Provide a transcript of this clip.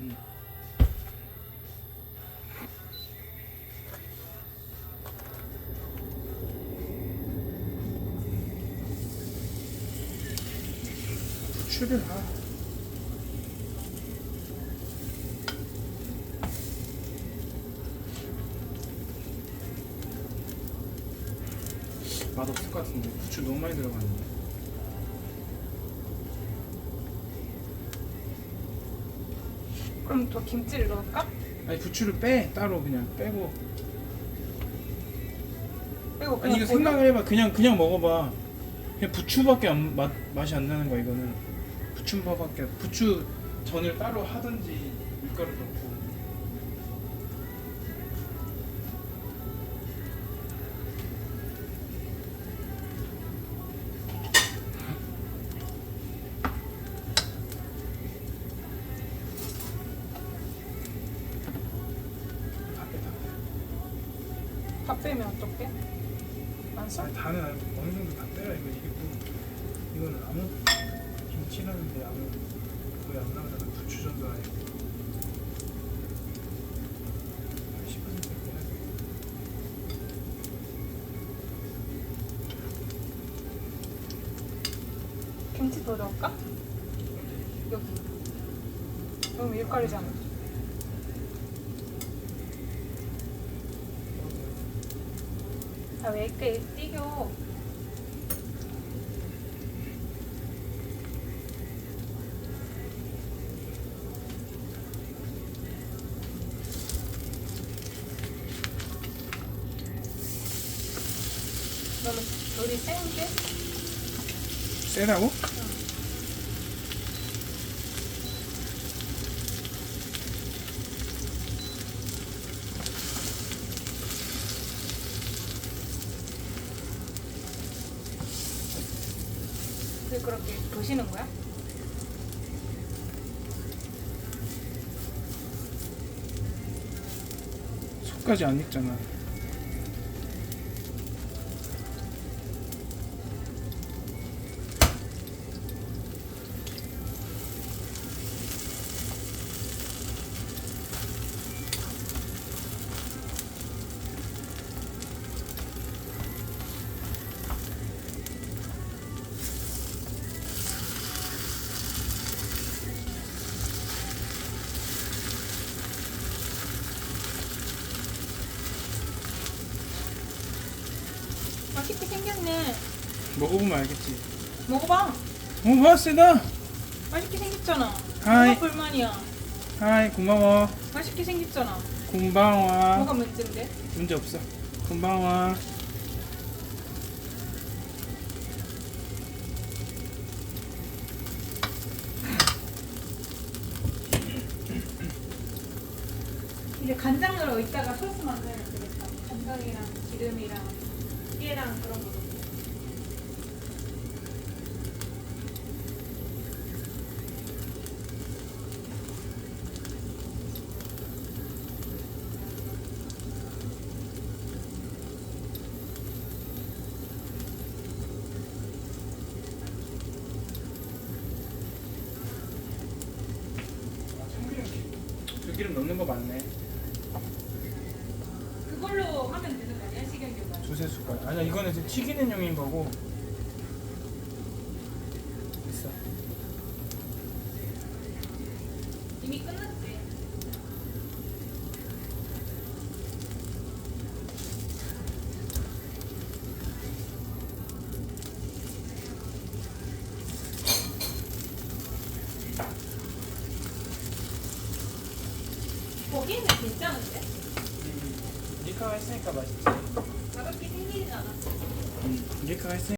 응. 부추를 아. 맛없을 것 같은데 부추 너무 많이 들어갔는데 그럼 더 김치를 넣을까? 아니 부추를 빼. 따로 그냥 빼고. 이거 아니 이거 생각을 해봐. 그냥 그냥 먹어봐. 그냥 부추밖에 안, 맛, 맛이 안 나는 거야 이거는. 부추밥밖에 부추 전을 따로 하든지 밀가루 넣고 다 빼면 어떡해? 안 써? 아니 다는 아니고 어느 정도 다 빼라 이거 이게 뭐 이건 아무 김치라는데 아무 거의 안 나오잖아 부추 정도 아니고 10% 빼야 돼 김치 더 넣을까? 여기. 여기 밀가루잖아. 아, 왜 이렇게 띄겨? 너는 우리 센게? 세다고? 왜 그렇게 보시는 거야? 속까지 안 익잖아 맛있게 생겼네. 먹어보면 알겠지 먹어봐. 어 와, 세다 맛있게 생겼잖아. 하이. 뭐가 불만이야? 하이 고마워 맛있게 생겼잖아. 곤방와 뭐가 문제인데? 문제 없어 곤방와 이제 간장으로 이따가 소스 만들면 되겠다. 간장이랑 기름이랑 깨랑 그런 거. 넣고. 들기름 넣는 거 맞네 숟갈 아니야 이거는 지금 튀기는 용인 거고 있어 이미 끝났지. 고기는 괜찮은데? 리카가 했으니까 맛있지 結構、最近。